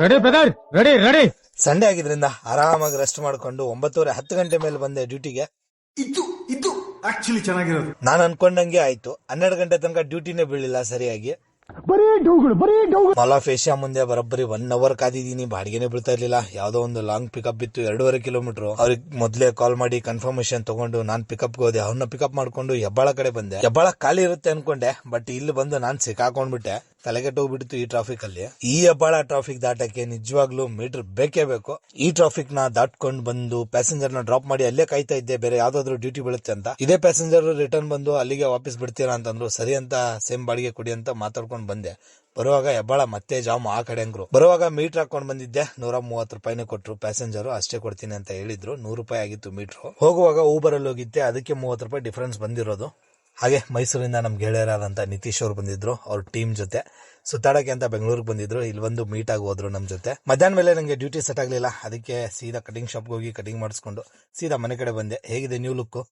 Ready brother ready ready Sunday ಆಗಿದ್ರಿಂದ ಆರಾಮಾಗಿ rest ಮಾಡ್ಕೊಂಡು ಒಂಬತ್ತುವರೆ ಹತ್ತು ಗಂಟೆ ಮೇಲೆ ಬಂದೆ ಡ್ಯೂಟಿಗೆ ಇದು ಇದು ಆಕ್ಚುಲಿ ಚೆನ್ನಾಗಿರೋದು. ನಾನು ಅನ್ಕೊಂಡಂಗೆ ಆಯ್ತು. ಹನ್ನೆರಡು ಗಂಟೆ ತನಕ ಡ್ಯೂಟಿನೇ ಬೀಳಿಲ್ಲ ಸರಿಯಾಗಿ. ಬರೀ ಡೌಗಳು ಬರೀ ಡೌಗಳು. ಮಾಲ್ ಆಫ್ ಏಷ್ಯಾ ಮುಂದೆ ಬರೋಬ್ಬರಿ ಒನ್ ಅವರ್ ಕಾದಿದ್ದೀನಿ, ಬಾಡಿಗೆನೆ ಬೀಳ್ತಾ ಇರ್ಲಿಲ್ಲ. ಯಾವ್ದೋ ಒಂದು ಲಾಂಗ್ ಪಿಕಪ್ ಇತ್ತು ಎರಡೂವರೆ ಕಿಲೋಮೀಟರ್ ಅವ್ರಿಗೆ ಮೊದ್ಲೇ ಕಾಲ್ ಮಾಡಿ ಕನ್ಫರ್ಮೇಶನ್ ತಗೊಂಡು ನಾನ್ ಪಿಕಪ್ ಹೋದೆ. ಅವ್ರನ್ನ ಪಿಕಪ್ ಮಾಡ್ಕೊಂಡು ಹೆಬ್ಬಾಳ ಕಡೆ ಬಂದೆ. ಹೆಬ್ಬಾಳ ಖಾಲಿ ಇರುತ್ತೆ ಅನ್ಕೊಂಡೆ ಬಟ್ ಇಲ್ಲಿ ಬಂದು ನಾನ್ ಸಿಕ್ಕಾಕೊಂಡ್ಬಿಟ್ಟೆ. ತಲೆಗೆಟ್ಟು ಈ ಟ್ರಾಫಿಕ್ ಅಲ್ಲಿ. ಈ ಹೆಬ್ಬಾಳ ಟ್ರಾಫಿಕ್ ದಾಟಕ್ಕೆ ನಿಜವಾಗ್ಲೂ ಮೀಟರ್ ಬೇಕೇ ಬೇಕು. ಈ ಟ್ರಾಫಿಕ್ನ ದಾಟ್ಕೊಂಡು ಬಂದು ಪ್ಯಾಸೆಂಜರ್ನ ಡ್ರಾಪ್ ಮಾಡಿ ಅಲ್ಲೇ ಕಾಯ್ತಾ ಇದ್ದೆ, ಬೇರೆ ಯಾವ್ದಾದ್ರು ಡ್ಯೂಟಿ ಬೀಳುತ್ತೆ ಅಂತ. ಇದೇ ಪ್ಯಾಸೆಂಜರ್ ರಿಟರ್ನ್ ಬಂದು ಅಲ್ಲಿಗೆ ವಾಪಸ್ ಬಿಡ್ತೀರಾ ಅಂತಂದ್ರು, ಸರಿ ಅಂತ ಸೇಮ್ ಬಾಡಿಗೆ ಕೊಡಿ ಅಂತ ಮಾತಾಡ್ಕೊಂಡು ಬಂದೆ. ಬರುವಾಗ ಹೆಬ್ಬಾಳ ಮತ್ತೆ ಜಾಮ್ ಆ ಕಡೆ ಅಂಗ್ರು ಬರುವಾಗ ಮೀಟರ್ ಹಾಕೊಂಡ್ ಬಂದಿದ್ದೆ. ನೂರ ಮೂವತ್ತು ರೂಪಾಯಿನೇ ಕೊಟ್ರು. ಪ್ಯಾಸೆಂಜರ್ ಅಷ್ಟೇ ಕೊಡ್ತೀನಿ ಅಂತ ಹೇಳಿದ್ರು. ನೂರು ರೂಪಾಯಿ ಆಗಿತ್ತು ಮೀಟರ್. ಹೋಗುವಾಗ ಊಬರ್ ಅಲ್ಲಿ ಹೋಗಿದ್ದೆ. ಅದಕ್ಕೆ ಮೂವತ್ತು ರೂಪಾಯಿ ಡಿಫ್ರೆನ್ಸ್ ಬಂದಿರೋದು. ಹಾಗೆ ಮೈಸೂರಿಂದ ನಮ್ ಗೆಳೆಯರಾದಂತ ನಿತೀಶ್ ಅವ್ರು ಬಂದಿದ್ರು. ಅವ್ರ ಟೀಮ್ ಜೊತೆ. ಸುತ್ತಾಡಕ್ಕೆ ಅಂತ ಬೆಂಗಳೂರಿಗೆ ಬಂದಿದ್ರು. ಇಲ್ಲಿ ಬಂದು ಮೀಟ್ ಆಗಿ ಹೋದ್ರು ನಮ್ ಜೊತೆ. ಮಧ್ಯಾಹ್ನ ಮೇಲೆ ನಂಗೆ ಡ್ಯೂಟಿ ಸೆಟ್ ಆಗ್ಲಿಲ್ಲ. ಅದಕ್ಕೆ ಸೀದಾ ಕಟಿಂಗ್ ಶಾಪ್ಗೆ ಹೋಗಿ ಕಟಿಂಗ್ ಮಾಡಿಸ್ಕೊಂಡು ಸೀದಾ ಮನೆ ಕಡೆ ಬಂದೆ. ಹೇಗಿದೆ ನ್ಯೂ ಲುಕ್